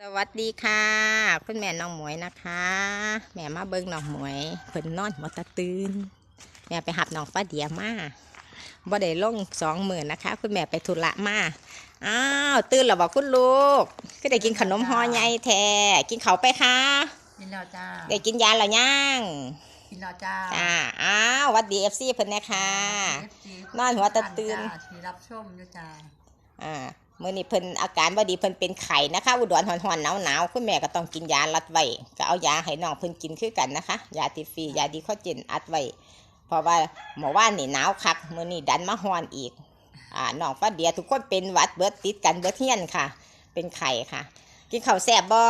สวัสดีค่ะ คุณแม่น้องหมวยนะคะ แม่มาเบิ้งน้องหมวยเพิ่นนอนหัวตะตื่นแม่ไปหับน้องฟ้าเดียมาบ่ได้ลงสองหมื่นนะคะ คุณแม่ไปธุระมาอ้าวตื่นแล้วบอกคุณลูก ก็ได้กินขนมห่อใหญ่แท้กินเขาวไปค่ะกินแล้วจ้าได้กินยาแล้วยังกินแล้วจ้าจ้าอ้าวหวัดดีเอฟซีเพิ่นนะคะ FC นอนหัวตะตื่นจ้าที่รับชมอยู่จ้าอ่า มื่อนี้เพิ่นอาการบ่ดีเพิ่นเป็นไข้นะคะ อุดรหอนๆหนาวๆคุณแม่ก็ต้องกินยารัดไว้ก็เอายาให้น้องเพิ่นกินคือกันนะคะ ยาติดฟรียาดีคอเจนอัดไว้เพราะว่าหมอว่านนี่หนาวคักมื้อนี้ดันมาฮ้อนอีกอ่าน้องฟ้าเดียทุกคนเป็นหวัดเบิดติดกันเบิดเฮียนค่ะ เป็นไข้ค่ะ กินข้าวแซ่บบ่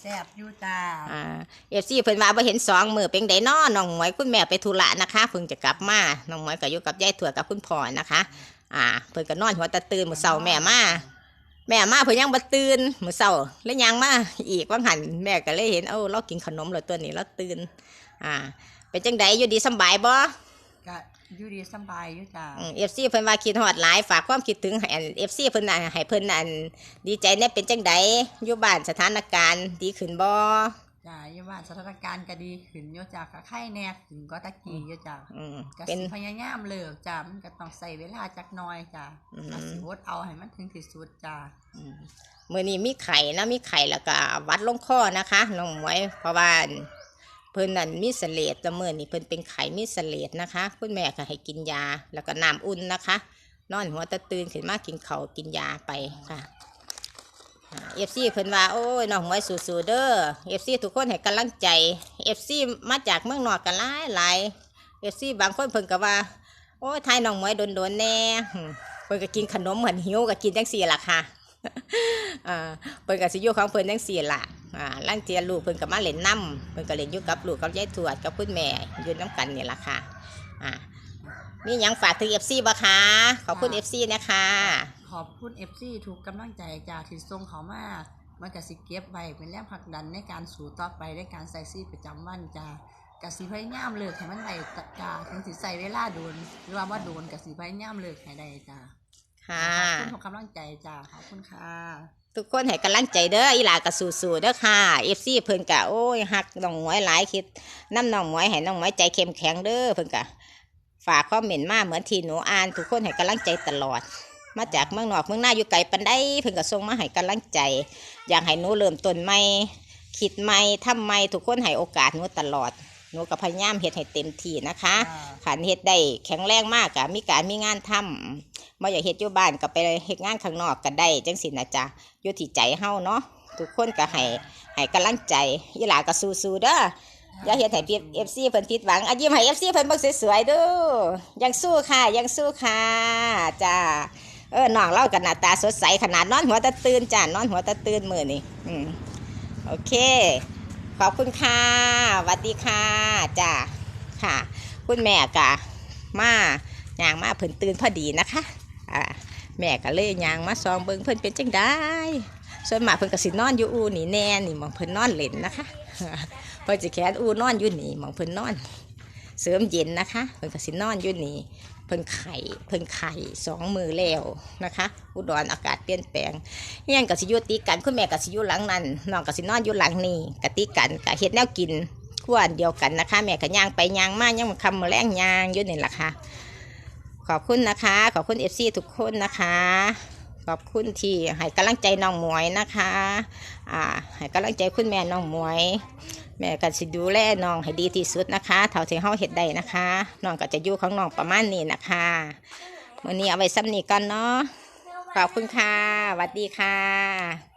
แซ่บอยู่จ้าอ่าเอฟซีเพิ่นว่าบ่เห็นสองมื้อเป็นไดน้อน้องหมวยคุณแม่ไปธุระนะคะเพิ่งจะกลับมาน้องหมวยก็อยู่กับยายถั่วกับคุณพ่อนะคะ อ่าเพิ่นก็นอนหัวตะตื่นมื้อเช้าแม่มาแม่มาเพิ่นยังบ่ตื่นมื้อเช้าแล้วยังมาอีกว่างหันแม่ก็เลยเห็นเอ้าเรากินขนมแล้วตัวนี้เราตื่นอ่า เป็นจังไดอยู่ดีสำบายบ่ก็อยู่ดีสำบายอยู่จ้าอืม FC เพิ่นว่าคิดฮอดหลายฝากความคิดถึงให้อัน FC เพิ่นน่ะให้เพิ่นอันดีใจแน่เป็นจังไดอยู่บ้านสถานการณ์ดีขึ้นบ่ จ้าอยู่ว่าสถานการณ์ก็ดีขึ้นอยู่จ้าก็ไข้แน่ขึ้นก็ตะกี้อยู่จ้าอืมก็เป็น สิพยายามเลิกจ้ามันก็ต้องใส่เวลาจักหน่อยจ้าอืม ก็สิอดเอาให้มันถึงที่สุดจ้าอืมมื้อนี้มีไข่นะมีไข่แล้วก็วัดลงคอนะคะน้องหมวยเพราะว่าเพิ่นนั่นมีเสลดแต่มื้อนี้เพิ่นเป็นไข่มีเสลดนะคะ คุณแม่ก็ให้กินยาแล้วก็น้ำอุ่นนะคะ นอนหัวตะตื่นขึ้นมากินเขาวกินยาไปค่ะ เอฟซีเพิ่นว่าโอ้ยน้องหมวยสู้ๆเด้อเอฟซีทุกคนให้กำลังใจเอฟซีมาจากเมืองนอกกันหลายหลายเอฟซีบางคนเพิ่นก็ว่า โอ้ยทายน้องหมวยโดนๆแน่หึเพิ่นก็กินขนมเหมือนหิวก็กินจังซี่ล่ะค่ะอ่าเพิ่นก็สิอยู่ของเพิ่นจังซี่ล่ะอ่าลังเทียลูกเพิ่นก็มาเล่นน้ำเพิ่นก็เล่นอยู่กับลูกกับยายทวดกับคุณแม่อยู่น้ำกันนี่ล่ะค่ะอ่ามียังฝากถึง FC บ่คะขอบคุณ FC นะคะ อบคุณ FC ทุกกำลังใจจ้าที่ส่งเขามามันก็สิเก็บไว้เป็นแรงผลักดันในการสู่ต่อไปในการใส่ซีประจำวันจ้ากสิพยายามเลิกให้มันได้จ้าถึงสิใส่เวลาโดนหรือว่าว่าโดนกสิพยายามเลิกให้ได้จ้าค่ะขอบคุณทุกกำลังใจจ้าขอบคุณค่ะ ทุกคนให้กำลังใจเด้ออีหลาก็สู้ๆเด้อค่ะ FC เพิ่นก็โอ้ยฮักน้องหมวยหลายคิดน้ำน้องหมวยให้น้องหมวยใจเข้มแข็งเด้อเพิ่นก็ฝากคอมเมนต์มาเหมือนที่หนูอ่าน ทุกคนให้กำลังใจตลอด มาจากเมืองนอกเมืองหน้าอยู่ไกลปันได้เพิ่นก็ส่งมาให้กำลังใจ อยากให้หนูเริ่มต้นใหม่คิดใหม่ทำใหม่ทุกคนให้โอกาสหนูตลอดหนูก็พยายามเฮ็ดให้เต็มที่นะคะขันเฮ็ดได้แข็งแรงมากกะมีการมีงานทำบ่อยากเฮ็ดอยู่บ้านก็ไปเฮ็ดงานข้างนอกก็ได้จังสินะจ๊ะอยู่ที่ใจเฮาเนาะทุกคนก็ให้ให้กำลังใจอีหลาก็สู้ๆเด้ออย่าเฮ็ดให้ FC เพิ่นผิดหวังอะยิ้มให้ FC เพิ่นเบิ่งสวยๆเด้อยังสู้ค่ะ ยังสู้ค่ะจ้า เออน้องเล่ากันหน้าตาสดใสขนาดนอนหัวตะตื่นจ้านอนหัวตะตื่นมือนี่อืมโอเค ขอบคุณค่ะสวัสดีค่ะจ้าค่ะ คุณแม่กะมาย่างมาเพิ่นตื่นพอดีนะคะอ่าแม่ก็เลยย่างมาซองเบิ่งเพิ่นเป็นจังได้ส่วนมากเพิ่นก็สินอนอยู่อูนี่แน่นี่มองเพิ่นนอนเล่นนะคะเพิ่นจะแขนอูนอนอยู่นี่มองเพิ่นนอน เสริมเย็นนะคะเพิ่นก็สินอนอยู่นี่ พิ่นไข่เพิ่นไข่สองมือแล้วนะคะ อุดรอากาศเปลี่ยนแปลงเฮียนก็สิยู่ติกันคุณแม่ก็สิยู่หลังนั้นน้องก็สินอนอยู่หลังนี้กติกันก็เฮ็ดแนวกินขวานเดียวกันนะคะ แม่ก็ย่างไปย่างมาย่างมาคำมาแรงย่างยู่นี่แหละค่ะขอบคุณนะคะ ขอบคุณเอฟซีทุกคนนะคะ ขอบคุณที่ให้กำลังใจน้องหมวยนะคะอ่าให้กำลังใจคุณแม่น้องหมวย แม่ก็สิดูแลน้องให้ดีที่สุดนะคะเท่าที่เฮาเฮ็ดได้นะคะน้องก็จะอยู่ของน้องประมาณนี้นะคะวันนี้เอาไว้ซ้ำนี้ก่อนเนาะขอบคุณค่ะสวัสดีค่ะ